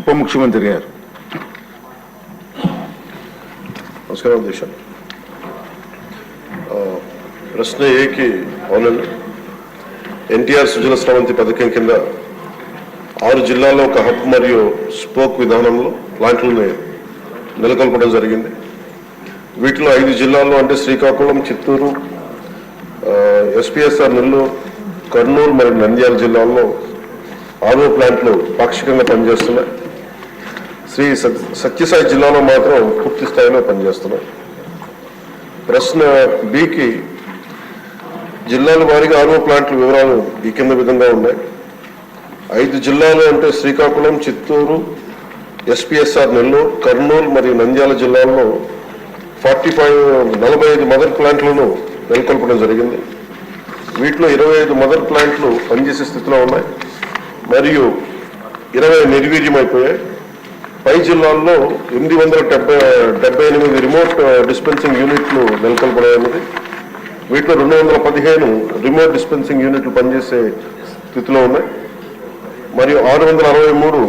ఉప ముఖ్యమంత్రి గారు. నమస్కారం దీక్ష ప్రశ్న ఏకి అవునండి ఎన్టీఆర్ సుజల స్రవంతి పథకం కింద ఆరు జిల్లాల్లో ఒక హబ్ మరియు స్పోక్ విధానంలో ప్లాంట్లను నెలకొల్పడం జరిగింది. వీటిలో ఐదు జిల్లాల్లో అంటే శ్రీకాకుళం చిత్తూరు ఎస్పీఎస్ఆర్ నెల్లూరు కర్నూలు మరియు నంద్యాల జిల్లాల్లో ఆరో ప్లాంట్లు పాక్షికంగా పనిచేస్తున్నాయి. శ్రీ సత్- సత్యసాయి జిల్లాలో మాత్రం పూర్తి స్థాయిలో పనిచేస్తున్నాం. ప్రశ్న బికి జిల్లాల వారీగా ఆరో ప్లాంట్ల వివరాలు ఈ కింద విధంగా ఉన్నాయి. ఐదు జిల్లాలు అంటే శ్రీకాకుళం చిత్తూరు ఎస్పీఎస్ఆర్ నెల్లూరు కర్నూలు మరియు నంద్యాల జిల్లాల్లో ఫార్టీ ఫైవ్ నలభై ఐదు మదర్ ప్లాంట్లను నెలకొల్పడం జరిగింది. వీటిలో ఇరవై ఐదు మదర్ ప్లాంట్లు పనిచేసే స్థితిలో ఉన్నాయి. మరియు ఇరవై నిర్వీర్యమైపోయాయి. పై జిల్లాల్లో ఎనిమిది వందల డెబ్బై డెబ్బై ఎనిమిది రిమోట్ డిస్పెన్సింగ్ యూనిట్లు నెలకొల్పడమైనది వీటిలో రెండు వందల పదిహేను రిమోట్ డిస్పెన్సింగ్ యూనిట్లు పనిచేసే స్థితిలో ఉన్నాయి. మరియు ఆరు వందల అరవై మూడు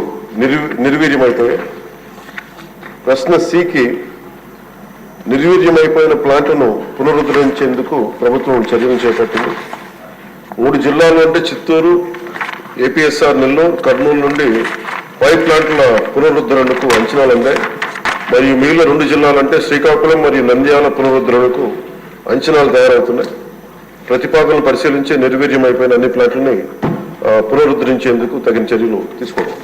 నిర్వీ నిర్వీర్యమైపోయాయి. ప్రశ్న సికి నిర్వీర్యమైపోయిన ప్లాంట్లను పునరుద్ధరించేందుకు ప్రభుత్వం చర్యలు చేపట్టింది. మూడు జిల్లాలు అంటే చిత్తూరు ఏపీఎస్ఆర్ నెల్లూరు కర్నూలు నుండి పైప్ ప్లాంట్ల పునరుద్ధరణకు అంచనాలు అందాయి మరియు మిగిలిన రెండు జిల్లాలంటే శ్రీకాకుళం మరియు నంద్యాల పునరుద్ధరణకు అంచనాలు తయారవుతున్నాయి. ప్రతిపాదనలు పరిశీలించి నిర్వీర్యమైపోయిన అన్ని ప్లాంట్లని పునరుద్ధరించేందుకు తగిన చర్యలు తీసుకోవడం.